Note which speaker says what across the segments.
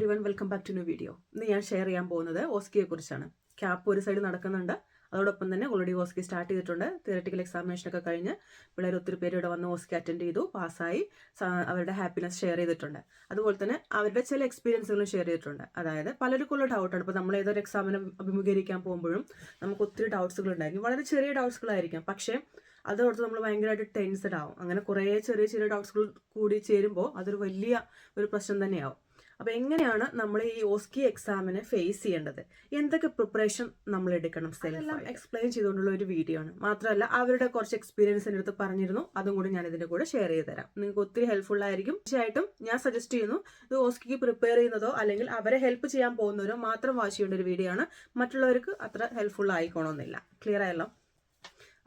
Speaker 1: Everyone welcome back to new video ഇന്ന് ഞാൻ share ചെയ്യാൻ പോകുന്നത് ഓസ്കിയെ കുറിച്ചാണ്. ക്യാപ്പ് ഒരു സൈഡ് നടക്കുന്നുണ്ട്. അതോടൊപ്പം തന്നെ ഓൾറെഡി ഓസ്കി സ്റ്റാർട്ട് ചെയ്തിട്ടുണ്ട്. തിയറട്ടിക്കൽ എക്സാമിനേഷൻ ഒക്കെ കഴിഞ്ഞ് പിള്ളേർ ഒത്തിരി പേര് ഇവിടെ വന്ന് ഓസ്കി അറ്റൻഡ് ചെയ്തു പാസ്സായി അവരുടെ ഹാപ്പിനെസ് ഷെയർ ചെയ്തിട്ടുണ്ട്. അതുപോലെ തന്നെ അവരുടെ ചില എക്സ്പീരിയൻസുകളും ഷെയർ ചെയ്തിട്ടുണ്ട്. അതായത് പലർക്കുള്ള ഡൗട്ടാണ് ഇപ്പോൾ നമ്മൾ ഏതൊരു എക്സാമിനെ അഭിമുഖീകരിക്കാൻ പോകുമ്പോഴും നമുക്ക് ഒത്തിരി ഡൗട്ട്സുകൾ ഉണ്ടായിരിക്കും. വളരെ ചെറിയ ഡൗട്ട്സുകളായിരിക്കാം പക്ഷേ അതോർത്ത് നമ്മൾ ഭയങ്കരമായിട്ട് ടെൻസ്ഡ് ആവും. അങ്ങനെ കുറേ ചെറിയ ചെറിയ ഡൗട്ട്സുകൾ കൂടി ചേരുമ്പോൾ അതൊരു വലിയ ഒരു പ്രശ്നം തന്നെയാവും. അപ്പോൾ എങ്ങനെയാണ് നമ്മൾ ഈ ഓസ്കി എക്സാമിനെ ഫേസ് ചെയ്യേണ്ടത്? എന്തൊക്കെ പ്രിപ്പറേഷൻ നമ്മൾ എടുക്കണം സെല്ലാം എക്സ്പ്ലെയിൻ ചെയ്തുകൊണ്ടുള്ള ഒരു വീഡിയോ ആണ്. മാത്രമല്ല അവരുടെ കുറച്ച് എക്സ്പീരിയൻസ് എന്റെ അടുത്ത് പറഞ്ഞിരുന്നു. അതും കൂടി ഞാൻ ഇതിന്റെ കൂടെ ഷെയർ ചെയ്ത് തരാം. നിങ്ങൾക്ക് ഒത്തിരി ഹെൽപ്ഫുൾ ആയിരിക്കും. തീർച്ചയായിട്ടും ഞാൻ സജസ്റ്റ് ചെയ്യുന്നു ഇത് ഓസ്കിക്ക് പ്രിപ്പയർ ചെയ്യുന്നതോ അല്ലെങ്കിൽ അവരെ ഹെൽപ്പ് ചെയ്യാൻ പോകുന്നവരോ മാത്രം വാച്ച് ചെയ്യേണ്ട ഒരു വീഡിയോ ആണ്. മറ്റുള്ളവർക്ക് അത്ര ഹെൽപ്ഫുൾ ആയിക്കോണമെന്നില്ല ക്ലിയർ ആയല്ലോ?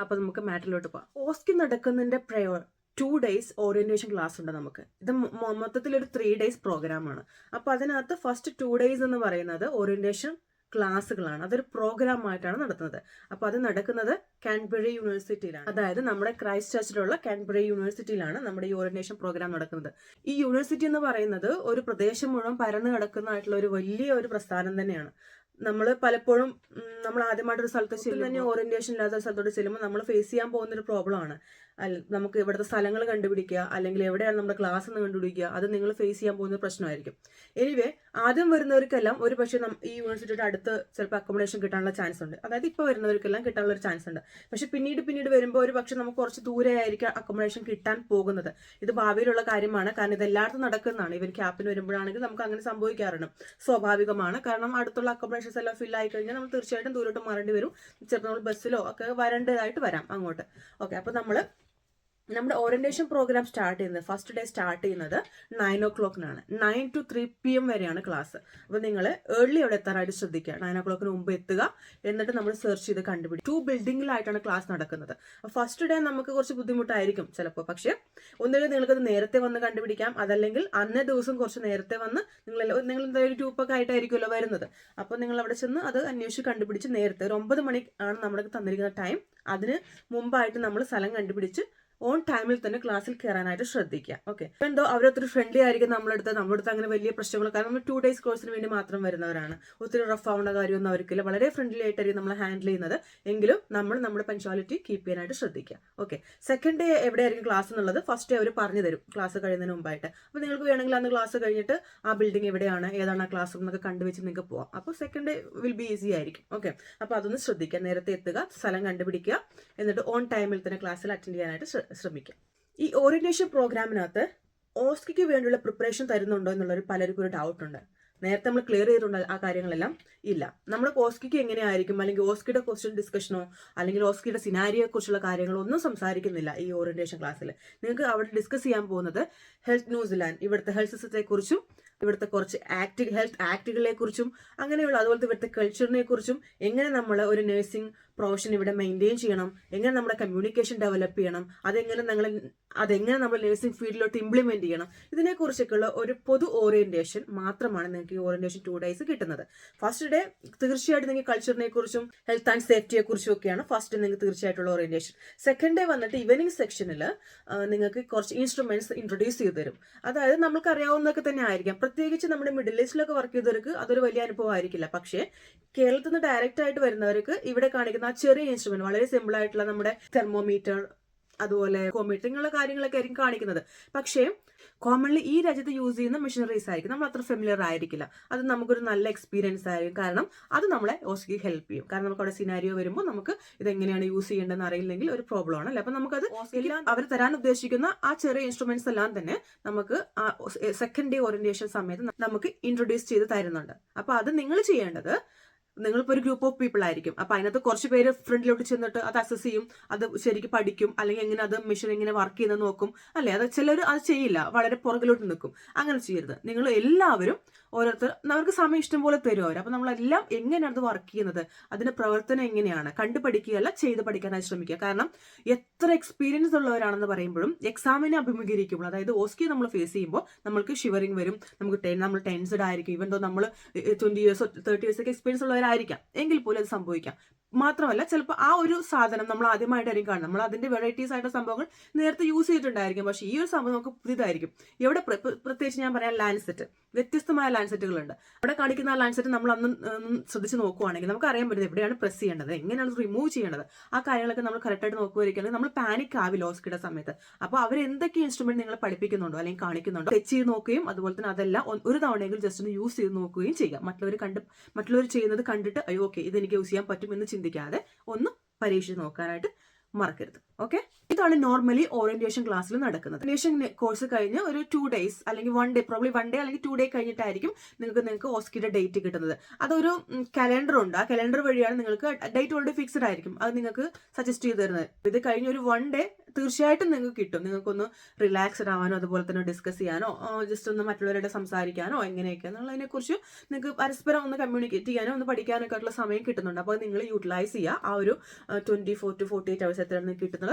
Speaker 1: അപ്പോൾ നമുക്ക് മാറ്ററിലോട്ട് പോകാം OSCE നടക്കുന്നതിന്റെ prior two days orientation class ഉണ്ട് നമുക്ക്. ഇത് മൊത്തത്തിലൊരു ത്രീ ഡേയ്സ് പ്രോഗ്രാമാണ് അപ്പോൾ അതിനകത്ത് ഫസ്റ്റ് ടു ഡേയ്സ് എന്ന് പറയുന്നത് ഓറിയന്റേഷൻ ക്ലാസ്സുകളാണ് അതൊരു പ്രോഗ്രാം ആയിട്ടാണ് നടത്തുന്നത്. അപ്പോൾ അത് നടക്കുന്നത് കാൻബറി യൂണിവേഴ്സിറ്റിയിലാണ് അതായത് നമ്മുടെ ക്രൈസ്റ്റ് ചർച്ചിലുള്ള കാൻബറി യൂണിവേഴ്സിറ്റിയിലാണ് നമ്മുടെ ഈ ഓറിയന്റേഷൻ പ്രോഗ്രാം നടക്കുന്നത്. ഈ യൂണിവേഴ്സിറ്റി എന്ന് പറയുന്നത് ഒരു പ്രദേശം മുഴുവൻ പരന്നു കിടക്കുന്നതായിട്ടുള്ള ഒരു വലിയ ഒരു പ്രസ്ഥാനം തന്നെയാണ്. നമ്മൾ പലപ്പോഴും നമ്മൾ ആദ്യമായിട്ട് ഒരു സ്ഥലത്ത് ചെല്ലും തന്നെ ഓറിയന്റേഷൻ ഇല്ലാത്ത സ്ഥലത്തോട്ട് ചെല്ലുമ്പോൾ നമ്മൾ ഫേസ് ചെയ്യാൻ പോകുന്ന ഒരു പ്രോബ്ലം ആണ്. നമുക്ക് ഇവിടുത്തെ സ്ഥലങ്ങൾ കണ്ടുപിടിക്കുക അല്ലെങ്കിൽ എവിടെയാണ് നമ്മുടെ ക്ലാസ് എന്ന് കണ്ടുപിടിക്കുക അത് നിങ്ങൾ ഫേസ് ചെയ്യാൻ പോകുന്ന പ്രശ്നമായിരിക്കും. എനിവേ ആദ്യം വരുന്നവർക്കെല്ലാം ഒരു പക്ഷേ ഈ യൂണിവേഴ്സിറ്റിയുടെ അടുത്ത് ചിലപ്പോൾ അക്കോമഡേഷൻ കിട്ടാനുള്ള ചാൻസ് ഉണ്ട്. അതായത് ഇപ്പോൾ വരുന്നവർക്കെല്ലാം കിട്ടാനുള്ള ഒരു ചാൻസ് ഉണ്ട്. പക്ഷേ പിന്നീട് പിന്നീട് വരുമ്പോൾ ഒരു പക്ഷേ നമുക്ക് കുറച്ച് ദൂരെ ആയിരിക്കും അക്കോമഡേഷൻ കിട്ടാൻ പോകുന്നത്. ഇത് ഭാവിയിലുള്ള കാര്യമാണ്. കാരണം ഇത് എല്ലായിടത്തും നടക്കുന്നതാണ്. ഇവർ ക്യാപ്പിന് വരുമ്പോഴാണെങ്കിൽ നമുക്ക് അങ്ങനെ സംഭവിക്കാറുണ്ട്. സ്വാഭാവികമാണ്. കാരണം അടുത്തുള്ള അക്കോമഡേഷൻസ് എല്ലാം ഫിൽ ആയി കഴിഞ്ഞാൽ നമ്മൾ തീർച്ചയായിട്ടും ദൂരോട്ട് മാറേണ്ടി വരും. ചിലപ്പോൾ നമ്മൾ ബസ്സിലോ ഒക്കെ വരേണ്ടതായിട്ട് വരാം അങ്ങോട്ട്. ഓക്കെ അപ്പോൾ നമ്മൾ നമ്മുടെ ഓറിയന്റേഷൻ പ്രോഗ്രാം സ്റ്റാർട്ട് ചെയ്യുന്നത് ഫസ്റ്റ് ഡേ സ്റ്റാർട്ട് ചെയ്യുന്നത് നയൻ ഒ ക്ലോക്കിനാണ് nine to three P M വരെയാണ് ക്ലാസ് അപ്പോൾ നിങ്ങൾ ഏർലി അവിടെ എത്താനായിട്ട് ശ്രദ്ധിക്കുക. നയൻ ഒ ക്ലോക്കിന് മുമ്പ് എത്തുക. എന്നിട്ട് നമ്മൾ സെർച്ച് ചെയ്ത് കണ്ടുപിടിക്കും ടു ബിൽഡിങ്ങിലായിട്ടാണ് ക്ലാസ് നടക്കുന്നത്. ഫസ്റ്റ് ഡേ നമുക്ക് കുറച്ച് ബുദ്ധിമുട്ടായിരിക്കും ചിലപ്പോൾ പക്ഷേ ഒന്നുകിൽ നിങ്ങൾക്കത് നേരത്തെ വന്ന് കണ്ടുപിടിക്കാം. അതല്ലെങ്കിൽ അന്നേ ദിവസം കുറച്ച് നേരത്തെ വന്ന് നിങ്ങൾ നിങ്ങൾ എന്തായാലും ഗ്രൂപ്പൊക്കെ ആയിട്ടായിരിക്കുമല്ലോ വരുന്നത്. അപ്പോൾ നിങ്ങൾ അവിടെ ചെന്ന് അത് അന്വേഷിച്ച് കണ്ടുപിടിച്ച് നേരത്തെ ഒരു ഒമ്പത് മണി ആണ് നമ്മൾക്ക് തന്നിരിക്കുന്ന ടൈം അതിന് മുമ്പായിട്ട് നമ്മൾ സ്ഥലം കണ്ടുപിടിച്ച് ഓൺ ടൈമിൽ തന്നെ ക്ലാസ്സിൽ കയറാനായിട്ട് ശ്രദ്ധിക്കുക. ഓക്കെ എന്തോ അവരൊത്തിരി ഫ്രണ്ട്ലി ആയിരിക്കും നമ്മളെടുത്ത്. നമ്മളെടുത്ത് അങ്ങനെ വലിയ പ്രശ്നങ്ങൾ കാരണം നമ്മൾ ടു ഡേയ്സ് കോഴ്സിന് വേണ്ടി മാത്രം വരുന്നവരാണ്. ഒത്തിരി റഫ് ആവുന്ന കാര്യമൊന്നും അവർക്കില്ല. വളരെ ഫ്രണ്ട്ലി ആയിട്ടായിരിക്കും നമ്മൾ ഹാൻഡിൽ ചെയ്യുന്നത്. എങ്കിലും നമ്മൾ നമ്മുടെ പഞ്ച്വാലിറ്റി കീപ്പ് ചെയ്യാനായിട്ട് ശ്രദ്ധിക്കുക. ഓക്കെ സെക്കൻഡ് ഡേ എവിടെയായിരിക്കും ക്ലാസ് എന്നുള്ളത് ഫസ്റ്റ് ഡേ അവർ പറഞ്ഞു തരും. ക്ലാസ് കഴിയുന്നതിന് മുമ്പായിട്ട്. അപ്പോൾ നിങ്ങൾക്ക് വേണമെങ്കിൽ അന്ന് ക്ലാസ് കഴിഞ്ഞിട്ട് ആ ബിൽഡിംഗ് എവിടെയാണ് ഏതാണ് ആ ക്ലാസ് റൂം എന്നൊക്കെ കണ്ടുവെച്ച് നിങ്ങൾക്ക് പോവാം. അപ്പോൾ second day will be easy ആയിരിക്കും. ഓക്കെ അപ്പോൾ അതൊന്ന് ശ്രദ്ധിക്കുക. നേരത്തെ എത്തുക സ്ഥലം കണ്ടുപിടിക്കുക. എന്നിട്ട് ഓൺ ടൈമിൽ തന്നെ ക്ലാസ്സിൽ അറ്റൻഡ് ചെയ്യാനായിട്ട് ശ്ര- ശ്രമിക്കുക ഈ ഓറിയന്റേഷൻ പ്രോഗ്രാമിനകത്ത് ഓസ്കിക്ക് വേണ്ടിയുള്ള പ്രിപ്പറേഷൻ തരുന്നുണ്ടോ എന്നുള്ളൊരു പലർക്കും ഒരു ഡൗട്ട് ഉണ്ട്. നേരത്തെ നമ്മൾ ക്ലിയർ ചെയ്തിട്ടുണ്ട് ആ കാര്യങ്ങളെല്ലാം ഇല്ല. നമ്മൾ ഓസ്കിക്ക് എങ്ങനെയായിരിക്കും? അല്ലെങ്കിൽ ഓസ്കിയുടെ ക്വസ്റ്റ്യൻ ഡിസ്കഷനോ അല്ലെങ്കിൽ ഓസ്കിയുടെ സിനാരിയെ കുറിച്ചുള്ള കാര്യങ്ങളോ ഒന്നും സംസാരിക്കുന്നില്ല ഈ ഓറിയന്റേഷൻ ക്ലാസ്സിൽ നിങ്ങൾക്ക് അവിടെ ഡിസ്കസ് ചെയ്യാൻ പോകുന്നത് ഹെൽത്ത് ന്യൂസിലാൻഡ് ഇവിടുത്തെ ഹെൽത്ത് സിസ്റ്റത്തെ കുറിച്ചും ഇവിടുത്തെ കുറച്ച് ആക്ട് ഹെൽത്ത് ആക്ടുകളെ കുറിച്ചും അങ്ങനെയുള്ള അതുപോലത്തെ ഇവിടുത്തെ കൾച്ചറിനെ കുറിച്ചും എങ്ങനെ നമ്മൾ ഒരു നഴ്സിംഗ് പ്രൊഫഷൻ ഇവിടെ മെയിന്റെയിൻ ചെയ്യണം. എങ്ങനെ നമ്മുടെ കമ്മ്യൂണിക്കേഷൻ ഡെവലപ്പ് ചെയ്യണം. അതെങ്ങനെ ഞങ്ങൾ അതെങ്ങനെ നമ്മൾ നഴ്സിംഗ് ഫീൽഡിലോട്ട് ഇംപ്ലിമെന്റ് ചെയ്യണം. ഇതിനെക്കുറിച്ചൊക്കെയുള്ള ഒരു പൊതു ഓറിയന്റേഷൻ മാത്രമാണ് നിങ്ങൾക്ക് ഈ ഓറിയന്റേഷൻ ടു ഡേയ്സ് കിട്ടുന്നത്. ഫസ്റ്റ് ഡേ തീർച്ചയായിട്ടും നിങ്ങൾക്ക് കൾച്ചറിനെ കുറിച്ചും ഹെൽത്ത് ആൻഡ് സേഫ്റ്റിയെ കുറിച്ചും ഒക്കെയാണ് ഫസ്റ്റ് നിങ്ങൾക്ക് തീർച്ചയായിട്ടുള്ള ഓറിയന്റേഷൻ സെക്കൻഡ് ഡേ വന്നിട്ട് ഈവനിങ് സെക്ഷനിൽ നിങ്ങൾക്ക് കുറച്ച് ഇൻസ്ട്രുമെന്റ്സ് ഇൻട്രൊഡ്യൂസ് ചെയ്ത് തരും. അതായത് നമുക്ക് അറിയാവുന്നതൊക്കെ തന്നെ ആയിരിക്കാം. പ്രത്യേകിച്ച് നമ്മുടെ മിഡിൽ ഈസ്റ്റിലൊക്കെ വർക്ക് ചെയ്തവർക്ക് അതൊരു വലിയ അനുഭവം ആയിരിക്കില്ല പക്ഷേ കേരളത്തിൽ നിന്ന് ഡയറക്റ്റ് ആയിട്ട് വരുന്നവർക്ക് ഇവിടെ കാണിക്കുന്ന ആ ചെറിയ ഇൻസ്ട്രുമെന്റ് വളരെ സിമ്പിൾ ആയിട്ടുള്ള നമ്മുടെ തെർമോമീറ്റർ അതുപോലെ കോമീറ്റർ ഇങ്ങനെയുള്ള കാര്യങ്ങളൊക്കെ ആയിരിക്കും കാണിക്കുന്നത്. പക്ഷേ കോമൺലി ഈ രാജ്യത്ത് യൂസ് ചെയ്യുന്ന മെഷീനറീസ് ആയിരിക്കും. നമ്മൾ അത്ര ഫെമിലിയർ ആയിരിക്കില്ല. അത് നമുക്കൊരു നല്ല എക്സ്പീരിയൻസ് ആയിരിക്കും. കാരണം അത് നമ്മളെ ഓസ്കി ഹെൽപ്പ് ചെയ്യും. കാരണം നമുക്ക് അവിടെ സിനാരിയോ വരുമ്പോൾ നമുക്ക് ഇത് എങ്ങനെയാണ് യൂസ് ചെയ്യേണ്ടതെന്ന് അറിയില്ലെങ്കിൽ ഒരു പ്രോബ്ലം ആണ്. അല്ലേ? അപ്പം നമുക്കത് അവർ തരാൻ ഉദ്ദേശിക്കുന്ന ആ ചെറിയ ഇൻസ്ട്രുമെന്റ്സ് എല്ലാം തന്നെ നമുക്ക് ആ സെക്കൻഡ് ഡേ ഓറിയന്റേഷൻ സമയത്ത് നമുക്ക് ഇൻട്രൊഡ്യൂസ് ചെയ്ത് തരുന്നുണ്ട്. അപ്പോൾ അത് നിങ്ങൾ ചെയ്യേണ്ടത് നിങ്ങളിപ്പോൾ ഒരു ഗ്രൂപ്പ് ഓഫ് പീപ്പിൾ ആയിരിക്കും. അപ്പൊ അതിനകത്ത് കുറച്ച് പേര് ഫ്രണ്ടിലോട്ട് ചെന്നിട്ട് അത് അസസ് ചെയ്യും അത് ശരിക്കും പഠിക്കും അല്ലെങ്കിൽ എങ്ങനെ അത് മെഷീൻ എങ്ങനെ വർക്ക് ചെയ്യുന്നത് നോക്കും. അല്ലെ? അത് ചിലർ അത് ചെയ്യില്ല വളരെ പുറകിലോട്ട് നിൽക്കും. അങ്ങനെ ചെയ്യരുത്. നിങ്ങൾ എല്ലാവരും ഓരോരുത്തർ അവർക്ക് സമയം ഇഷ്ടം പോലെ തരും അവർ അപ്പോൾ നമ്മളെല്ലാം എങ്ങനെയാണ് അത് വർക്ക് ചെയ്യുന്നത്? അതിന്റെ പ്രവർത്തനം എങ്ങനെയാണ്? കണ്ടു പഠിക്കുകയല്ല ചെയ്ത് പഠിക്കാനായി ശ്രമിക്കുക. കാരണം എത്ര എക്സ്പീരിയൻസ് ഉള്ളവരാണെന്ന് പറയുമ്പോഴും എക്സാമിനെ അഭിമുഖീകരിക്കുമ്പോൾ അതായത് ഓസ്കി നമ്മൾ ഫേസ് ചെയ്യുമ്പോൾ നമ്മൾക്ക് ഷിവറിങ് വരും. നമുക്ക് ടെൻ നമ്മൾ ടെൻസ്ഡ് ആയിരിക്കും. ഇവൻ തോ നമ്മൾ ട്വന്റി ഇയേഴ്സോ തേർട്ടി ഇയേഴ്സ് ഒക്കെ എക്സ്പീരിയൻസ് ഉള്ളവരായിരിക്കാം. എങ്കിൽ പോലും അത് സംഭവിക്കാം. മാത്രമല്ല ചിലപ്പോൾ ആ ഒരു സാധനം നമ്മൾ ആദ്യമായിട്ടായിരിക്കും കാണുന്നത്. നമ്മൾ അതിന്റെ വെറൈറ്റീസ് ആയിട്ടുള്ള സംഭവങ്ങൾ നേരത്തെ യൂസ് ചെയ്തിട്ടുണ്ടായിരിക്കും. പക്ഷേ ഈ ഒരു സംഭവം നമുക്ക് പുതിയതായിരിക്കും. പ്ര- പ്രത്യേകിച്ച് ഞാൻ പറയാം ലാൻസെറ്റ് വ്യത്യസ്തമായ ലാൻസെറ്റുകളുണ്ട് അവിടെ കാണിക്കുന്ന ആ ലാൻസെറ്റ് നമ്മൾ അന്ന് ശ്രദ്ധിച്ച് നോക്കുവാണെങ്കിൽ നമുക്ക് അറിയാൻ പറ്റുന്നത് എവിടെയാണ് പ്രസ് ചെയ്യേണ്ടത് എങ്ങനെയാണ് റിമൂവ് ചെയ്യേണ്ടത്. ആ കാര്യങ്ങളൊക്കെ നമ്മൾ കറക്റ്റായിട്ട് നോക്കുവായിരിക്കുകയാണെങ്കിൽ നമ്മൾ പാനിക് ആവില്ല ഓസ്കിയുടെ സമയത്ത്. അപ്പോൾ അവർ എന്തൊക്കെ ഇൻസ്ട്രുമെന്റ് നിങ്ങൾ പഠിപ്പിക്കുന്നുണ്ടോ അല്ലെങ്കിൽ കാണിക്കുന്നുണ്ടോ ടച്ച് ചെയ്ത് നോക്കുകയും അതുപോലെ തന്നെ അതെല്ലാം ഒരു തവണയെങ്കിലും ജസ്റ്റ് ഒന്ന് യൂസ് ചെയ്ത് നോക്കുകയും ചെയ്യാം. മറ്റുള്ളവർ കണ്ട് മറ്റുള്ളവർ ചെയ്യുന്നത് കണ്ടിട്ട് അയ്യോ ഓക്കെ ഇത് എനിക്ക് യൂസ് ചെയ്യാൻ പറ്റുമെന്ന് ചിന്തിക്കാതെ ഒന്ന് പരീക്ഷിച്ച് നോക്കാനായിട്ട് മറക്കരുത്. ഓക്കെ ഇതാണ് നോർമലി ഓറിയന്റേഷൻ ക്ലാസ്സിൽ നടക്കുന്നത്. ഓറിയന്റേഷൻ കോഴ്സ് കഴിഞ്ഞ് ഒരു ടു ഡേയ്സ് അല്ലെങ്കിൽ one day probably one day അല്ലെങ്കിൽ ടു ഡേ കഴിഞ്ഞിട്ടായിരിക്കും നിങ്ങൾക്ക് നിങ്ങൾക്ക് ഓസ്കിയുടെ ഡേറ്റ് കിട്ടുന്നത്. അതൊരു കലണ്ടർ ഉണ്ട്. ആ കലണ്ടർ വഴിയാണ് നിങ്ങൾക്ക് ഡേറ്റ് ഓൾറെഡി ഫിക്സ്ഡ് ആയിരിക്കും. അത് നിങ്ങൾക്ക് സജസ്റ്റ് ചെയ്ത് തരുന്നത്. ഇത് കഴിഞ്ഞ ഒരു വൺ ഡേ തീർച്ചയായിട്ടും നിങ്ങൾക്ക് കിട്ടും. നിങ്ങൾക്കൊന്ന് റിലാക്സ്ഡ് ആവാനോ അതുപോലെ തന്നെ ഡിസ്കസ് ചെയ്യാനോ ജസ്റ്റ് ഒന്ന് മറ്റുള്ളവരുടെ സംസാരിക്കാനോ എങ്ങനെയൊക്കെ എന്നുള്ളതിനെ കുറിച്ച് നിങ്ങൾക്ക് പരസ്പരം ഒന്ന് കമ്മ്യൂണിക്കേറ്റ് ചെയ്യാനോ ഒന്ന് പഠിക്കാനൊക്കെ ആയിട്ടുള്ള സമയം കിട്ടുന്നുണ്ട്. അപ്പോൾ നിങ്ങൾ യൂട്ടിലൈസ് ചെയ്യുക. ആ ഒരു twenty four to forty eight hours എത്രയാണ് കിട്ടുന്നത്?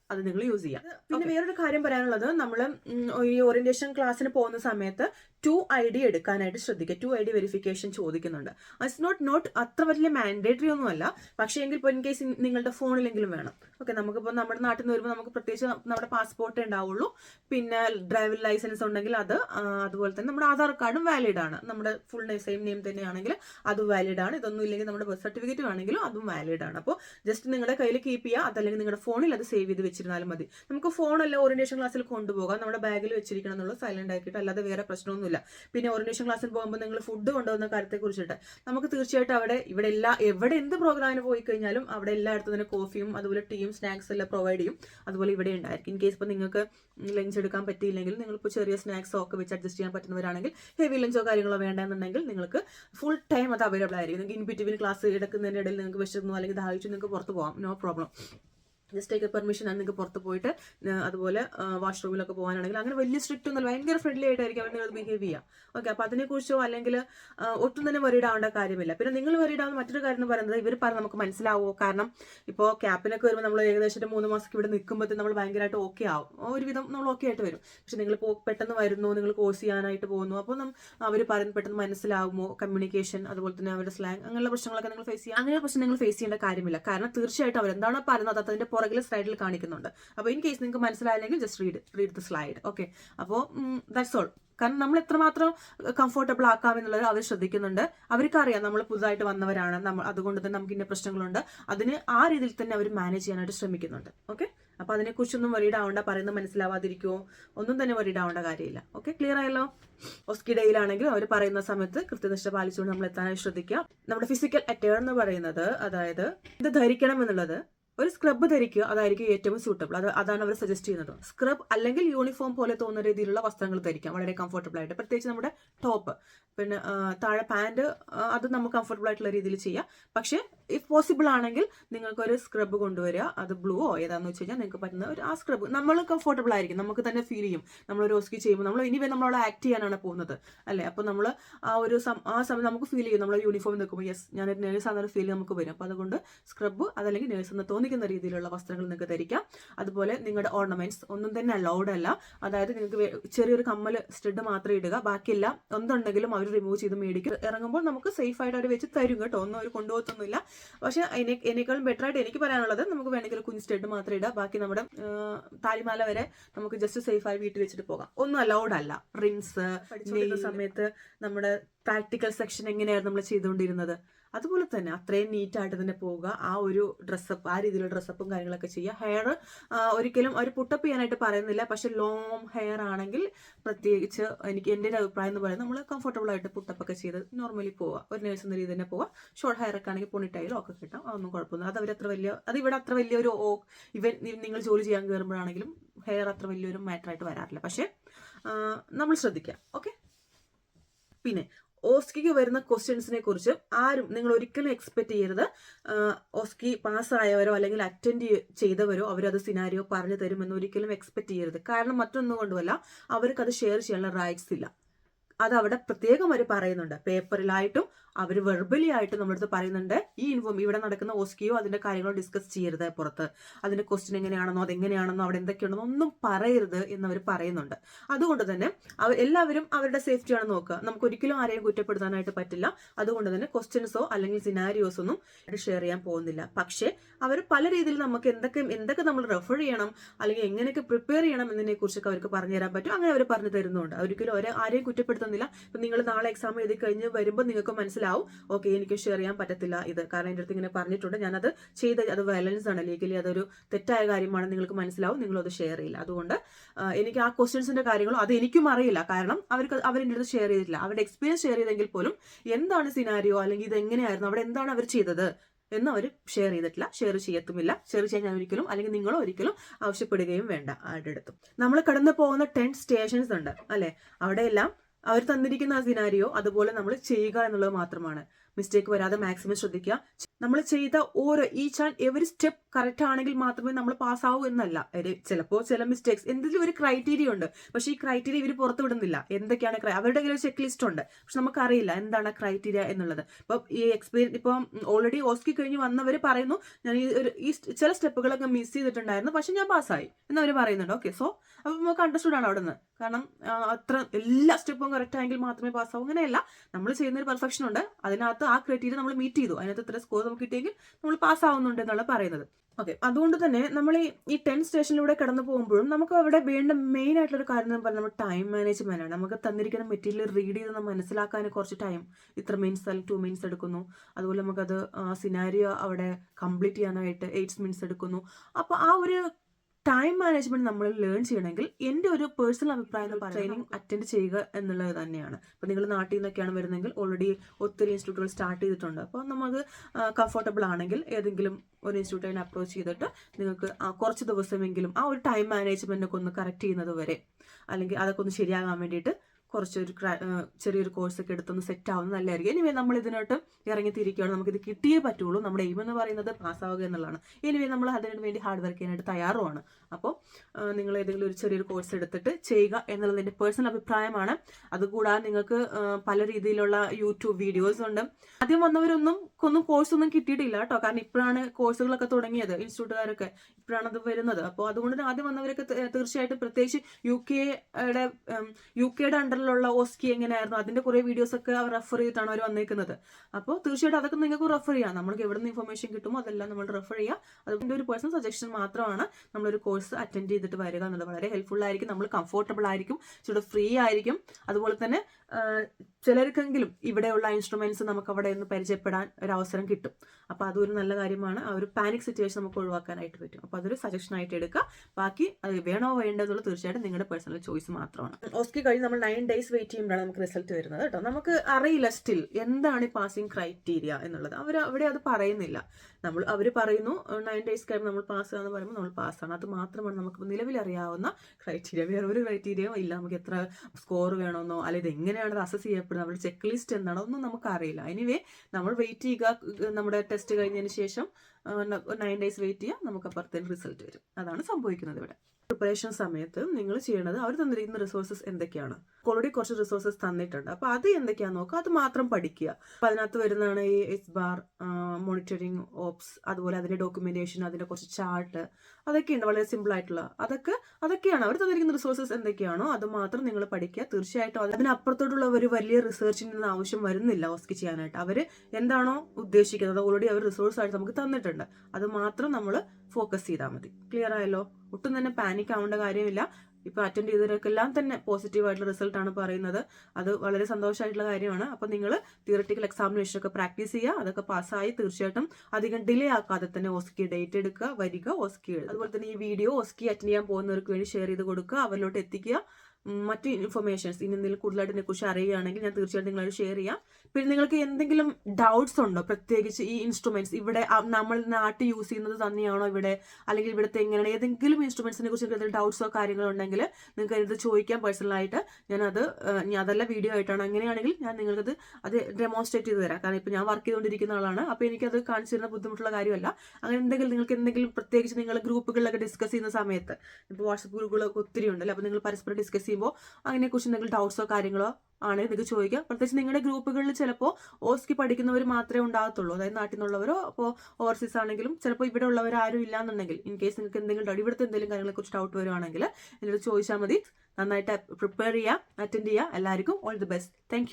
Speaker 1: അത് നിങ്ങൾ യൂസ് ചെയ്യാം. പിന്നെ വേറൊരു കാര്യം പറയാനുള്ളത് നമ്മൾ ഈ ഓറിയന്റേഷൻ ക്ലാസ്സിന് പോകുന്ന സമയത്ത് ടു ഐ ഡി എടുക്കാനായിട്ട് ശ്രദ്ധിക്കുക. ടു ഐ ഡി വെരിഫിക്കേഷൻ ചോദിക്കുന്നുണ്ട്. ഇറ്റ്സ് നോട്ട് നോട്ട് അത്ര വലിയ മാൻഡേറ്ററി ഒന്നുമല്ല പക്ഷേ എങ്കിൽ ഇപ്പോൾ ഇൻ കേസ് നിങ്ങളുടെ ഫോണിലെങ്കിലും വേണം. ഓക്കെ നമുക്കിപ്പോൾ നമ്മുടെ നാട്ടിൽ നിന്ന് വരുമ്പോൾ നമുക്ക് പ്രത്യേകിച്ച് നമ്മുടെ പാസ്പോർട്ടേ ഉണ്ടാവുള്ളൂ. പിന്നെ ഡ്രൈവിംഗ് ലൈസൻസ് ഉണ്ടെങ്കിൽ അത് അതുപോലെ തന്നെ നമ്മുടെ ആധാർ കാർഡും വാലിഡ് ആണ്. നമ്മുടെ ഫുൾ നെയിം സെയിം നെയിം തന്നെയാണെങ്കിൽ അതും വാലിഡ് ആണ്. ഇതൊന്നും ഇല്ലെങ്കിൽ നമ്മുടെ ബർത്ത് സർട്ടിഫിക്കറ്റ് ആണെങ്കിലും അതും വാലിഡ് ആണ്. അപ്പോൾ ജസ്റ്റ് നിങ്ങളുടെ കയ്യിൽ കീപ്പ് ചെയ്യുക. അതല്ലെങ്കിൽ നിങ്ങളുടെ ഫോണിൽ അത് സേവ് ചെയ്ത് വെച്ചിരുന്നാലും മതി. നമുക്ക് ഫോണല്ല ഓറിയന്റേഷൻ ക്ലാസ്സിൽ കൊണ്ടുപോകാം. നമ്മുടെ ബാഗിൽ വെച്ചിരിക്കണം എന്നുള്ള സൈലന്റ് ആക്കിയിട്ട് അല്ലാതെ വേറെ പ്രശ്നമൊന്നുമില്ല. പിന്നെ ഓറിയന്റേഷൻ ക്ലാസ്സിൽ പോകുമ്പോൾ നിങ്ങൾ ഫുഡ് കൊണ്ടുവന്ന കാര്യത്തെ കുറിച്ചിട്ട് നമുക്ക് തീർച്ചയായിട്ടും അവിടെ ഇവിടെ എല്ലാ എവിടെ എന്ത് പ്രോഗ്രാമിന് പോയി കഴിഞ്ഞാലും അവിടെ എല്ലായിടത്തും തന്നെ കോഫിയും അതുപോലെ ടീയും സ്നാക്സ് എല്ലാം പ്രൊവൈഡ് ചെയ്യും. അതുപോലെ ഇവിടെ ഉണ്ടായിരിക്കും. ഇൻ കേസ് ഇപ്പോൾ നിങ്ങൾക്ക് ലഞ്ച് എടുക്കാൻ പറ്റിയില്ലെങ്കിൽ നിങ്ങളിപ്പോൾ ചെറിയ സ്നാക്സോ ഒക്കെ വെച്ച് അഡ്ജസ്റ്റ് ചെയ്യാൻ പറ്റുന്നവരാണെങ്കിൽ ഹെവി ലഞ്ചോ കാര്യങ്ങളോ വേണ്ടെന്നുണ്ടെങ്കിൽ നിങ്ങൾക്ക് ഫുൾ ടൈം അത് അവൈലബിൾ ആയിരിക്കും. നിങ്ങൾക്ക് ഇൻ ബിറ്റ്വീൻ ക്ലാസ് എടുക്കുന്നതിന്റെ ഇടയിൽ നിങ്ങൾക്ക് വിശക്കുന്നു അല്ലെങ്കിൽ ദാഹിച്ചു നിങ്ങൾക്ക് പുറത്ത് പോകാം. No problem just take permission ആണ് നിങ്ങൾക്ക് പുറത്ത് പോയിട്ട് അതുപോലെ വാഷ്റൂമിലൊക്കെ പോകാനാണെങ്കിൽ അങ്ങനെ വലിയ സ്ട്രിക്റ്റ് ഒന്നുമല്ല. ഭയങ്കര ഫ്രണ്ട്ലി ആയിട്ടായിരിക്കും അവർ നിങ്ങൾ ബിഹേവ് ചെയ്യുക ഓക്കെ അപ്പോൾ അതിനെക്കുറിച്ചോ അല്ലെങ്കിൽ ഒട്ടും തന്നെ വരിടാവേണ്ട കാര്യമില്ല. പിന്നെ നിങ്ങൾ വരിടാവുന്ന മറ്റൊരു കാര്യം എന്ന് പറയുന്നത് ഇവർ പറഞ്ഞ് നമുക്ക് മനസ്സിലാവുമോ കാരണം ഇപ്പോൾ ക്യാപ്പിനൊക്കെ വരുമ്പോൾ നമ്മൾ ഏകദേശം മൂന്ന് മാസം ഇവിടെ നിൽക്കുമ്പോൾ നമ്മൾ ഭയങ്കരമായിട്ട് ഓക്കെ ആവും. ഒരുവിധം നമ്മൾ ഓക്കെ ആയിട്ട് വരും. പക്ഷെ നിങ്ങൾ പെട്ടെന്ന് വരുന്നു നിങ്ങൾ കോഴ്സ് ചെയ്യാനായിട്ട് പോകുന്നു. അപ്പോൾ അവർ പറയുന്നത് പെട്ടെന്ന് മനസ്സിലാവുമോ? കമ്മ്യൂണിക്കേഷൻ അതുപോലെ തന്നെ അവരുടെ സ്ലാങ് അങ്ങനെയുള്ള പ്രശ്നങ്ങളൊക്കെ നിങ്ങൾ ഫേസ് ചെയ്യുക അങ്ങനെയുള്ള പ്രശ്നം നിങ്ങൾ ഫേസ് ചെയ്യേണ്ട കാര്യമില്ല. കാരണം തീർച്ചയായിട്ടും അവർ എന്താണോ പറയുന്നത് അത് പുറകിലെ സ്ലൈഡിൽ കാണിക്കുന്നുണ്ട്. അപ്പോൾ ഇൻ കേസ് നിങ്ങൾക്ക് മനസ്സിലായില്ലെങ്കിൽ just read read the slide okay അപ്പോൾ ദാറ്റ്സ് ഓൾ കാരണം നമ്മൾ എത്രമാത്രം കംഫർട്ടബിൾ ആക്കാം എന്നുള്ളത് അവർ ശ്രദ്ധിക്കുന്നുണ്ട്. അവർക്ക് അറിയാം നമ്മൾ പുതുതായിട്ട് വന്നവരാണ്. നമ്മൾ അതുകൊണ്ട് തന്നെ നമുക്ക് ഇന്ന പ്രശ്നങ്ങളുണ്ട്. അതിന് ആ രീതിയിൽ തന്നെ അവർ മാനേജ് ചെയ്യാനായിട്ട് ശ്രമിക്കുന്നുണ്ട്. ഓക്കെ അപ്പോൾ അതിനെക്കുറിച്ചൊന്നും വറീഡ് ആവണ്ട. പറയുന്നത് മനസ്സിലാവാതിരിക്കുമോ ഒന്നും തന്നെ വറീഡ് ആവേണ്ട കാര്യമില്ല. ഓക്കെ ക്ലിയർ ആയല്ലോ? ഒസ്കി ഡേയിലാണെങ്കിൽ അവർ പറയുന്ന സമയത്ത് കൃത്യനിഷ്ഠ പാലിച്ചുകൊണ്ട് നമ്മൾ എത്താനായി ശ്രദ്ധിക്കുക. നമ്മുടെ ഫിസിക്കൽ അറ്റേൺ എന്ന് പറയുന്നത് അതായത് ഇത് ധരിക്കണം എന്നുള്ളത് ഒരു സ്ക്രബ് ധരിക്കുക അതായിരിക്കും ഏറ്റവും സൂട്ടബിൾ അത് അതാണ് അവർ സജസ്റ്റ് ചെയ്യുന്നത്. സ്ക്രബ് അല്ലെങ്കിൽ യൂണിഫോം പോലെ തോന്നുന്ന രീതിയിലുള്ള വസ്ത്രങ്ങൾ ധരിക്കാം. വളരെ കംഫർട്ടബിൾ ആയിട്ട്. പ്രത്യേകിച്ച് നമ്മുടെ ടോപ്പ് പിന്നെ താഴെ പാന്റ് അത് നമുക്ക് കംഫർട്ടബിൾ ആയിട്ടുള്ള രീതിയിൽ ചെയ്യാം. പക്ഷേ ഇഫ് പോസിബിൾ ആണെങ്കിൽ നിങ്ങൾക്ക് ഒരു സ്ക്രബ് കൊണ്ടുവരിക. അത് ബ്ലൂവോ ഏതാന്ന് വെച്ച് കഴിഞ്ഞാൽ നിങ്ങൾക്ക് പറ്റുന്ന ഒരു ആ സ്ക്രബ് നമ്മൾ കംഫർട്ടബിൾ ആയിരിക്കും. നമുക്ക് തന്നെ ഫീൽ ചെയ്യും. നമ്മൾ ഓസ്കി ചെയ്യുമ്പോൾ നമ്മൾ ഇനി നമ്മളവിടെ ആക്ട് ചെയ്യാനാണ് പോകുന്നത്. അല്ലേ? അപ്പോൾ നമ്മൾ ആ ഒരു ആ സമയം നമുക്ക് ഫീൽ ചെയ്യും. നമ്മൾ യൂണിഫോം നിൽക്കുമ്പോൾ യെസ് ഞാൻ നേഴ്സ് ആണെന്നൊരു ഫീൽ നമുക്ക് വരും. അപ്പോൾ അതുകൊണ്ട് സ്ക്രബ് അതല്ലെങ്കിൽ നേഴ്സ് എന്ന് തോന്നിക്കുന്ന രീതിയിലുള്ള വസ്ത്രങ്ങൾ നിങ്ങൾക്ക് ധരിക്കാം. അതുപോലെ നിങ്ങളുടെ ഓർണമെന്റ്സ് ഒന്നും തന്നെ അലൗഡ് അല്ല. അതായത് നിങ്ങൾക്ക് ചെറിയൊരു കമ്മൽ സ്റ്റഡ് മാത്രമേ ഇടുക. ബാക്കിയെല്ലാം എന്തുണ്ടെങ്കിലും അവർ റിമൂവ് ചെയ്ത് മേടിക്കും. ഇറങ്ങുമ്പോൾ നമുക്ക് സേഫ് ആയിട്ട് അവർ വെച്ച് തരും കേട്ടോ. ഒന്നും അവർ കൊണ്ടുപോകത്തൊന്നുമില്ല. പക്ഷേ അതിനെ എന്നെക്കാളും ബെറ്റർ ആയിട്ട് എനിക്ക് പറയാനുള്ളത് നമുക്ക് വേണമെങ്കിൽ കുഞ്ഞ് സ്റ്റഡ് മാത്രം ഇടാം. ബാക്കി നമ്മുടെ താലിമാല വരെ നമുക്ക് ജസ്റ്റ് സേഫ് ആയി വീട്ടിൽ വെച്ചിട്ട് പോകാം. ഒന്നും അലൗഡ് അല്ല. റിങ്സ് പഠിച്ചുകൊണ്ടിരുന്ന സമയത്ത് നമ്മുടെ പ്രാക്ടിക്കൽ സെക്ഷൻ എങ്ങനെയായിരുന്നു നമ്മൾ ചെയ്തുകൊണ്ടിരുന്നത്? അതുപോലെ തന്നെ അത്രയും നീറ്റായിട്ട് തന്നെ പോവുക. ആ ഒരു ഡ്രസ്സപ്പ് ആ രീതിയിലുള്ള ഡ്രസ്സപ്പും കാര്യങ്ങളൊക്കെ ചെയ്യുക. ഹെയർ ഒരിക്കലും അവർ പുട്ടപ്പ് ചെയ്യാനായിട്ട് പറയുന്നില്ല. പക്ഷെ ലോങ് ഹെയർ ആണെങ്കിൽ പ്രത്യേകിച്ച് എനിക്ക് എന്റെ ഒരു അഭിപ്രായം എന്ന് പറയുന്നത് നമ്മൾ കംഫർട്ടബിൾ ആയിട്ട് പുട്ടപ്പൊക്കെ ചെയ്ത് നോർമലി പോവുക. ഒരു നേഴ്സ് എന്ന രീതി തന്നെ പോവുക. ഷോർട്ട് ഹെയർ ഒക്കെ ആണെങ്കിൽ പൊണിട്ടൈലോ ഒക്കെ കിട്ടാം. അതൊന്നും കുഴപ്പമൊന്നും അത് അവർ അത്ര വലിയ അത് ഇവിടെ അത്ര വലിയൊരു ഓ ഇവൻ നിങ്ങൾ ജോലി ചെയ്യാൻ കയറുമ്പോഴാണെങ്കിലും ഹെയർ അത്ര വലിയൊരു മാറ്ററായിട്ട് വരാറില്ല. പക്ഷേ നമ്മൾ ശ്രദ്ധിക്കാം ഓക്കെ പിന്നെ ഓസ്കിക്ക് വരുന്ന ക്വസ്റ്റ്യൻസിനെ കുറിച്ച് ആരും നിങ്ങൾ ഒരിക്കലും എക്സ്പെക്ട് ചെയ്യരുത്. ഓസ്കി പാസ്സായവരോ അല്ലെങ്കിൽ അറ്റൻഡ് ചെയ്തവരോ അവരത് സിനാരിയോ പറഞ്ഞു തരുമെന്ന് ഒരിക്കലും എക്സ്പെക്ട് ചെയ്യരുത്. കാരണം മറ്റൊന്നും കൊണ്ടുമല്ല അവർക്ക് അത് ഷെയർ ചെയ്യാനുള്ള റൈറ്റ്സ് ഇല്ല. അത് അവിടെ പ്രത്യേകം അവർ പറയുന്നുണ്ട്. പേപ്പറിലായിട്ടും അവർ വെർബലി ആയിട്ട് നമ്മളടുത്ത് പറയുന്നുണ്ട് ഈ ഇൻഫോം ഇവിടെ നടക്കുന്ന ഓസ്കിയോ അതിന്റെ കാര്യങ്ങൾ ഡിസ്കസ് ചെയ്യരുത് പുറത്ത്. അതിന്റെ ക്വസ്റ്റ്യൻ എങ്ങനെയാണെന്നോ അതെങ്ങനെയാണെന്നോ അവിടെ എന്തൊക്കെയാണെന്നോ ഒന്നും പറയരുത് എന്ന് അവർ പറയുന്നുണ്ട്. അതുകൊണ്ട് തന്നെ അവർ എല്ലാവരും അവരുടെ സേഫ്റ്റിയാണ് നോക്കുക. നമുക്ക് ഒരിക്കലും ആരെയും കുറ്റപ്പെടുത്താനായിട്ട് പറ്റില്ല. അതുകൊണ്ട് തന്നെ ക്വസ്റ്റ്യൻസോ അല്ലെങ്കിൽ സിനാരിയോസ് ഒന്നും ഷെയർ ചെയ്യാൻ പോകുന്നില്ല. പക്ഷേ അവർ പല രീതിയിൽ നമുക്ക് എന്തൊക്കെ എന്തൊക്കെ നമ്മൾ റെഫർ ചെയ്യണം അല്ലെങ്കിൽ എങ്ങനെയൊക്കെ പ്രിപ്പയർ ചെയ്യണം എന്നതിനെ കുറിച്ചൊക്കെ അവർക്ക് പറഞ്ഞു തരാൻ പറ്റും. അങ്ങനെ അവർ പറഞ്ഞു തരുന്നുണ്ട്. ഒരിക്കലും അവർ ആരെയും കുറ്റപ്പെടുത്തുന്നില്ല. ഇപ്പം നിങ്ങൾ നാളെ എക്സാം എഴുതി കഴിഞ്ഞ് വരുമ്പോൾ നിങ്ങൾക്ക് മനസ്സിലാവും. ഓക്കെ എനിക്ക് ഷെയർ ചെയ്യാൻ പറ്റത്തില്ല ഇത്. കാരണം എന്റെ അടുത്ത് ഇങ്ങനെ പറഞ്ഞിട്ടുണ്ട്. ഞാനത് ചെയ്ത അത് വയലൻസ് ആണ്. ലീഗലി അതൊരു തെറ്റായ കാര്യമാണ്. നിങ്ങൾക്ക് മനസ്സിലാവും. നിങ്ങളത് ഷെയർ ചെയ്യില്ല. അതുകൊണ്ട് എനിക്ക് ആ ക്വസ്റ്റ്യൻസിന്റെ കാര്യങ്ങളും അത് എനിക്കും അറിയില്ല. കാരണം അവർക്ക് അവരെന്റെ അടുത്ത് ഷെയർ ചെയ്തിട്ടില്ല. അവരുടെ എക്സ്പീരിയൻസ് ഷെയർ ചെയ്തെങ്കിൽ പോലും എന്താണ് സിനാരിയോ അല്ലെങ്കിൽ ഇത് എങ്ങനെയായിരുന്നു? അവിടെ എന്താണ് അവർ ചെയ്തത് എന്ന് അവർ ഷെയർ ചെയ്തിട്ടില്ല. ഷെയർ ചെയ്യത്തുമില്ല. ഷെയർ ചെയ്യാൻ ഞാൻ ഒരിക്കലും അല്ലെങ്കിൽ നിങ്ങൾ ഒരിക്കലും ആവശ്യപ്പെടുകയും വേണ്ട ആരുടെ അടുത്തും. നമ്മൾ കടന്നു പോകുന്ന ടെൻ സ്റ്റേഷൻസ് ഉണ്ട്. അല്ലെ? അവിടെയെല്ലാം അവർ തന്നിരിക്കുന്ന ആ സിനാരിയോ അതുപോലെ നമ്മൾ ചെയ്യുക എന്നുള്ളത് മാത്രമാണ്. മിസ്റ്റേക്ക് വരാതെ മാക്സിമം ശ്രദ്ധിക്കുക. നമ്മൾ ചെയ്ത ഓരോ each and every step correct ആണെങ്കിൽ മാത്രമേ നമ്മൾ പാസ്സാവൂ എന്നല്ല. ഒരു ചിലപ്പോൾ ചില മിസ്റ്റേക്സ് എന്തെങ്കിലും ഒരു ക്രൈറ്റീരിയ ഉണ്ട്. പക്ഷേ ഈ ക്രൈറ്റീരിയ ഇവർ പുറത്തു വിടുന്നില്ല. എന്തൊക്കെയാണ് അവരുടെ കയ്യിൽ ചെക്ക് ലിസ്റ്റ് ഉണ്ട്. പക്ഷെ നമുക്കറിയില്ല എന്താണ് ക്രൈറ്റീരിയ എന്നുള്ളത്. ഇപ്പം ഈ എക്സ്പീരിയൻസ് ഇപ്പം ഓൾറെഡി ഓസ്കി കഴിഞ്ഞ് വന്നവർ പറയുന്നു ഞാൻ ഈ ഒരു ഈ ചില സ്റ്റെപ്പുകളൊക്കെ മിസ് ചെയ്തിട്ടുണ്ടായിരുന്നു. പക്ഷെ ഞാൻ പാസ്സായി എന്നവർ പറയുന്നുണ്ട്. ഓക്കെ സോ അപ്പം നമുക്ക് അണ്ടർസ്റ്റുഡ് ആണ് അവിടെ നിന്ന് കാരണം അത്ര എല്ലാ സ്റ്റെപ്പും കറക്റ്റ് ആയെങ്കിൽ മാത്രമേ പാസ്സാവൂ അങ്ങനെയല്ല. നമ്മൾ ചെയ്യുന്ന ഒരു പെർഫെക്ഷൻ ഉണ്ട്. അതിനകത്ത് ആ ക്രൈറ്റീരിയ നമ്മൾ മീറ്റ് ചെയ്തു. അതിനകത്ത് ഇത്ര സ്കോർ നമുക്ക് കിട്ടിയെങ്കിൽ നമ്മൾ പാസ്സാവുന്നുണ്ട് എന്നുള്ള പറയുന്നത്. ഓക്കെ അതുകൊണ്ട് തന്നെ നമ്മൾ ഈ ഈ ടെൻ സ്റ്റേഷനിലൂടെ കടന്നു പോകുമ്പോഴും നമുക്ക് അവിടെ വേണ്ട മെയിൻ ആയിട്ടുള്ള ഒരു കാര്യം എന്ന് പറഞ്ഞാൽ നമ്മുടെ ടൈം മാനേജ്മെന്റ് ആണ്. നമുക്ക് തന്നിരിക്കുന്ന മെറ്റീരിയൽ റീഡ് ചെയ്ത് നമ്മൾ മനസ്സിലാക്കാൻ കുറച്ച് ടൈം ഇത്ര മിനിറ്റ്സ് അല്ലെങ്കിൽ ടു മിനിറ്റ്സ് എടുക്കുന്നു. അതുപോലെ നമുക്കത് സിനാരിയോ അവിടെ കംപ്ലീറ്റ് ചെയ്യാനായിട്ട് എയ്റ്റ് മിനിറ്റ്സ് എടുക്കുന്നു. അപ്പോൾ ആ ഒരു ടൈം മാനേജ്മെന്റ് നമ്മൾ ലേൺ ചെയ്യണമെങ്കിൽ എന്റെ ഒരു പേഴ്സണൽ അഭിപ്രായം ട്രെയിനിങ് അറ്റൻഡ് ചെയ്യുക എന്നുള്ളത് തന്നെയാണ്. ഇപ്പം നിങ്ങൾ നാട്ടിൽ നിന്നൊക്കെയാണ് വരുന്നതെങ്കിൽ ഓൾറെഡി ഒത്തിരി ഇൻസ്റ്റിറ്റ്യൂട്ടുകൾ സ്റ്റാർട്ട് ചെയ്തിട്ടുണ്ട്. അപ്പോൾ നമുക്ക് കംഫർട്ടബിൾ ആണെങ്കിൽ ഏതെങ്കിലും ഒരു ഇൻസ്റ്റിറ്റ്യൂട്ടിനെ അപ്രോച്ച് ചെയ്തിട്ട് നിങ്ങൾക്ക് ആ കുറച്ച് ദിവസമെങ്കിലും ആ ഒരു ടൈം മാനേജ്മെന്റൊക്കെ ഒന്ന് കറക്റ്റ് ചെയ്യുന്നത് വരെ അല്ലെങ്കിൽ അതൊക്കെ ഒന്ന് ശരിയാകാൻ വേണ്ടിയിട്ട് കുറച്ചൊരു ചെറിയൊരു കോഴ്സൊക്കെ എടുത്തൊന്ന് സെറ്റ് ആവുന്നത് നല്ലതായിരിക്കും. എനിവേ നമ്മൾ ഇതിനോട്ട് ഇറങ്ങി തിരിക്കുകയാണ് നമുക്കിത് കിട്ടിയേ പറ്റുള്ളൂ. നമ്മുടെ എയിം എന്ന് പറയുന്നത് പാസ്സാവുക എന്നുള്ളതാണ്. എനിവേ നമ്മൾ അതിനു വേണ്ടി ഹാർഡ് വർക്ക് ചെയ്യാനായിട്ട് തയ്യാറുമാണ്. അപ്പോൾ നിങ്ങൾ ഏതെങ്കിലും ഒരു ചെറിയൊരു കോഴ്സ് എടുത്തിട്ട് ചെയ്യുക എന്നുള്ളത് എന്റെ പേഴ്സണൽ അഭിപ്രായമാണ്. അതുകൂടാതെ നിങ്ങൾക്ക് പല രീതിയിലുള്ള യൂട്യൂബ് വീഡിയോസ് ഉണ്ട്. ആദ്യം വന്നവരൊന്നും ഒന്നും കോഴ്സ് ഒന്നും കിട്ടിയിട്ടില്ല കേട്ടോ. കാരണം ഇപ്പോഴാണ് കോഴ്സുകളൊക്കെ തുടങ്ങിയത് ഇൻസ്റ്റിറ്റ്യൂട്ടുകാരൊക്കെ ഇപ്പോഴാണ് അത് വരുന്നത്. അപ്പോൾ അതുകൊണ്ട് ആദ്യം വന്നവരൊക്കെ തീർച്ചയായിട്ടും പ്രത്യേകിച്ച് യു കെയുടെ യു കെയുടെ അണ്ടറിലുള്ള ഓസ്കി എങ്ങനെയായിരുന്നു? അതിന്റെ കുറെ വീഡിയോസ് ഒക്കെ അവർ റെഫർ ചെയ്തിട്ടാണ് അവർ വന്നേക്കുന്നത്. അപ്പോൾ തീർച്ചയായിട്ടും അതൊക്കെ നിങ്ങൾക്ക് റെഫർ ചെയ്യാം. നമുക്ക് എവിടെ നിന്ന് ഇൻഫർമേഷൻ കിട്ടുമോ അതെല്ലാം നമ്മൾ റെഫർ ചെയ്യുക അതുകൊണ്ട് ഒരു പേഴ്സണൽ സജഷൻ മാത്രമാണ് നമ്മളൊരു കോഴ്സ് അറ്റൻഡ് ചെയ്തിട്ട് വരിക എന്നുള്ളത്. വളരെ ഹെൽപ്ഫുൾ ആയിരിക്കും. നമ്മൾ കംഫോർട്ടബിൾ ആയിരിക്കും. ചൂട് ഫ്രീ ആയിരിക്കും. അതുപോലെ തന്നെ ചിലർക്കെങ്കിലും ഇവിടെയുള്ള ഇൻസ്ട്രുമെന്റ്സ് നമുക്ക് അവിടെ നിന്ന് പരിചയപ്പെടാൻ ഒരു അവസരം കിട്ടും. അപ്പോൾ അതൊരു നല്ല കാര്യമാണ്. ആ ഒരു പാനിക് സിറ്റുവേഷൻ നമുക്ക് ഒഴിവാക്കാനായിട്ട് പറ്റും. അപ്പോൾ അതൊരു സജഷൻ ആയിട്ട് എടുക്കുക ബാക്കി അത് വേണോ വേണ്ടോ എന്നുള്ളത് തീർച്ചയായിട്ടും നിങ്ങളുടെ പേഴ്സണൽ ചോയ്സ് മാത്രമാണ്. ഓസ്കി കഴിഞ്ഞ് നമ്മൾ നയൻ ഡേയ്സ് വെയിറ്റ് ചെയ്യുമ്പോഴാണ് നമുക്ക് റിസൾട്ട് വരുന്നത് കേട്ടോ. നമുക്ക് അറിയില്ല സ്റ്റിൽ എന്താണ് ഈ പാസിംഗ് ക്രൈറ്റീരിയ എന്നുള്ളത്. അവർ അവിടെ അത് പറയുന്നില്ല. നമ്മൾ അവർ പറയുന്നു നയൻ ഡേയ്സ് കഴിയുമ്പോൾ നമ്മൾ പാസ് ആണെന്ന് പറയുമ്പോൾ നമ്മൾ പാസ്സാണ് അത് മാത്രമാണ് നമുക്ക് നിലവിൽ അറിയാവുന്ന ക്രൈറ്റീരിയ വേറെ ഒരു ക്രൈറ്റീരിയോ ഇല്ല. നമുക്ക് എത്ര സ്കോർ വേണമെന്നോ അല്ലെങ്കിൽ എങ്ങനെയാണ് അത് അസസ് ചെയ്യപ്പെടുന്നത് അവരുടെ ചെക്ക് ലിസ്റ്റ് എന്താണോ ഒന്നും നമുക്ക് അറിയില്ല എനിവേ നമ്മൾ വെയിറ്റ് ചെയ്യുക നമ്മുടെ ടെസ്റ്റ് കഴിഞ്ഞതിന് ശേഷം നയൻ ഡേയ്സ് വെയിറ്റ് ചെയ്യാം. നമുക്ക് അപ്പുറത്തേക്ക് റിസൾട്ട് വരും. അതാണ് സംഭവിക്കുന്നത് ഇവിടെ. പ്രിപ്പറേഷൻ സമയത്ത് നിങ്ങൾ ചെയ്യേണ്ടത് അവർ തന്നിരിക്കുന്ന റിസോഴ്സസ് എന്തൊക്കെയാണ്? ഓൾറെഡി കുറച്ച് റിസോഴ്സസ് തന്നിട്ടുണ്ട്. അപ്പോൾ അത് എന്തൊക്കെയാണെന്ന് നോക്കുക. അത് മാത്രം പഠിക്കുക. അപ്പോൾ അതിനകത്ത് വരുന്നതാണ് ഈ എസ് ബാർ മോണിറ്ററിങ് ഓപ്സ് അതുപോലെ അതിന്റെ ഡോക്യുമെന്റേഷൻ അതിന്റെ കുറച്ച് ചാർട്ട് അതൊക്കെയുണ്ട് വളരെ സിമ്പിൾ ആയിട്ടുള്ള. അതൊക്കെ അതൊക്കെയാണ്. അവർ തന്നിരിക്കുന്ന റിസോഴ്സസ് എന്തൊക്കെയാണോ അത് മാത്രം നിങ്ങൾ പഠിക്കുക. തീർച്ചയായിട്ടും അതിനപ്പുറത്തോട്ടുള്ള ഒരു വലിയ റിസർച്ചിന് ആവശ്യം വരുന്നില്ല ഓസ്കി ചെയ്യാനായിട്ട്. അവർ എന്താണോ ഉദ്ദേശിക്കുന്നത്. ഓൾറെഡി അവർ റിസോഴ്സ് ആയിട്ട് നമുക്ക് തന്നിട്ടുണ്ട്. അത് മാത്രം നമ്മൾ ഫോക്കസ് ചെയ്താൽ മതി. ക്ലിയർ ആയല്ലോ? ഒട്ടും തന്നെ പാനിക് ആവേണ്ട കാര്യമില്ല. ഇപ്പൊ അറ്റൻഡ് ചെയ്തവർക്കെല്ലാം തന്നെ പോസിറ്റീവായിട്ടുള്ള റിസൾട്ട് ആണ് പറയുന്നത്. അത് വളരെ സന്തോഷമായിട്ടുള്ള കാര്യമാണ്. അപ്പൊ നിങ്ങൾ തിയറട്ടിക്കൽ എക്സാമിനേഷൻ ഒക്കെ പ്രാക്ടീസ് ചെയ്യുക. അതൊക്കെ പാസ്സായി തീർച്ചയായിട്ടും അധികം ഡിലേ ആക്കാതെ തന്നെ ഓസ്കി ഡേറ്റ് എടുക്കുക വരിക ഓസ്കി എഴുതുക. അതുപോലെ തന്നെ ഈ വീഡിയോ ഓസ്കി അറ്റൻഡ് ചെയ്യാൻ പോകുന്നവർക്ക് വേണ്ടി ഷെയർ ചെയ്ത് കൊടുക്കുക അവരിലോട്ട് എത്തിക്കുക. മറ്റു ഇൻഫർമേഷൻസ് ഇനി എന്തെങ്കിലും കൂടുതലായിട്ട് ഇതിനെ കുറിച്ച് അറിയുകയാണെങ്കിൽ ഞാൻ തീർച്ചയായിട്ടും നിങ്ങളോട് ഷെയർ ചെയ്യാം. പിന്നെ നിങ്ങൾക്ക് എന്തെങ്കിലും ഡൗട്ട്സ് ഉണ്ടോ? പ്രത്യേകിച്ച് ഈ ഇൻസ്ട്രുമെന്റ്സ് ഇവിടെ നമ്മൾ നാട്ടിൽ യൂസ് ചെയ്യുന്നത് തന്നെയാണോ ഇവിടെ? അല്ലെങ്കിൽ ഇവിടുത്തെ എങ്ങനെയാണ്? ഏതെങ്കിലും ഇൻസ്ട്രുമെന്റ്സിനെ കുറിച്ച് എന്തെങ്കിലും ഡൗട്ട്സോ കാര്യങ്ങളോ ഉണ്ടെങ്കിൽ നിങ്ങൾക്ക് ചോദിക്കാൻ ചോദിക്കാം പേഴ്സണലായിട്ട് ഞാനത് അതല്ല വീഡിയോ ആയിട്ടാണ്. അങ്ങനെയാണെങ്കിൽ ഞാൻ നിങ്ങൾക്കത് അത് ഡെമോൺസ്ട്രേറ്റ് ചെയ്ത് തരാം. കാരണം ഇപ്പം ഞാൻ വർക്ക് ചെയ്തുകൊണ്ടിരിക്കുന്ന ആളാണ്. അപ്പോൾ എനിക്കത് കാണിച്ചു തരുന്ന ബുദ്ധിമുട്ടുള്ള കാര്യമല്ല. അങ്ങനെ എന്തെങ്കിലും നിങ്ങൾക്ക് എന്തെങ്കിലും പ്രത്യേകിച്ച് നിങ്ങൾ ഗ്രൂപ്പുകളിലൊക്കെ ഡിസ്കസ് ചെയ്യുന്ന സമയത്ത് ഇപ്പോൾ വാട്സപ്പ് ഗ്രൂപ്പുകളൊക്കെ ഒത്തിരി ഉണ്ടല്ലോ. അപ്പോൾ നിങ്ങൾ പരസ്പരം ഡിസ്കസ് ചെയ്യുമ്പോൾ അതിനെക്കുറിച്ച് എന്തെങ്കിലും ഡൗട്ട്സോ കാര്യങ്ങളോ ആണെങ്കിൽ നിങ്ങൾക്ക് ചോദിക്കാം. പ്രത്യേകിച്ച് നിങ്ങളുടെ ഗ്രൂപ്പുകളിൽ ചിലപ്പോൾ ഓസ്കി പഠിക്കുന്നവർ മാത്രമേ ഉണ്ടാകത്തുള്ളൂ. അതായത് നാട്ടിൽ നിന്നുള്ളവരോ അപ്പോൾ ഓവർസീസ് ആണെങ്കിലും ചിലപ്പോൾ ഇവിടെ ഉള്ളവർ ആരും ഇല്ലാന്നുണ്ടെങ്കിൽ ഇൻ കേസ് നിങ്ങൾക്ക് എന്തെങ്കിലും ഡൗട്ട് ഇവിടുത്തെ എന്തെങ്കിലും കാര്യങ്ങളെക്കുറിച്ച് ഡൗട്ട് വരുവാണെങ്കിൽ എന്നോട് ചോദിച്ചാൽ മതി. നന്നായിട്ട് പ്രിപ്പയർ ചെയ്യുക അറ്റൻഡ് ചെയ്യുക എല്ലാവർക്കും ഓൾ ദി ബെസ്റ്റ് താങ്ക്